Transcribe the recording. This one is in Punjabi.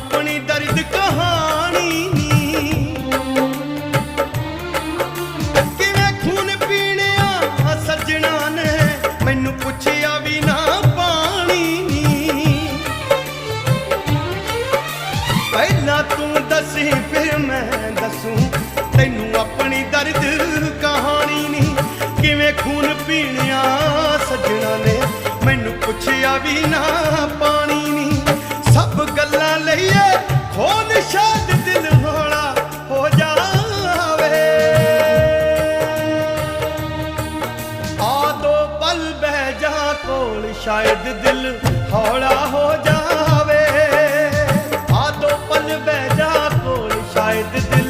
ਆਪਣੀ ਦਰਦ ਕਹਾਣੀ ਕਿਵੇਂ ਵੀ ਨਾ ਪਾਣੀ ਪਹਿਲਾਂ ਤੂੰ ਦੱਸੇ ਫਿਰ ਮੈਂ ਦੱਸੂ। ਤੈਨੂੰ ਆਪਣੀ ਦਰਦ ਕਹਾਣੀ ਨਹੀਂ ਕਿਵੇਂ ਖੂਨ ਪੀਣਿਆ? ਸੱਜਣਾ ਨੇ ਮੈਨੂੰ ਪੁੱਛਿਆ ਵੀ ਲਈਏ ਹੋ ਸ਼ਾਦ ਦਿਲ ਹੌਲਾ ਹੋ ਜਾਵੇ। ਆ ਦੋ ਪਲ ਬਹਿ ਜਾ ਕੋਲ, ਸ਼ਾਇਦ ਦਿਲ ਹੌਲਾ ਹੋ ਜਾਵੇ। ਆ ਦੋ ਪਲ ਬਹਿ ਜਾ ਕੋਲ, ਸ਼ਾਇਦ ਦਿਲ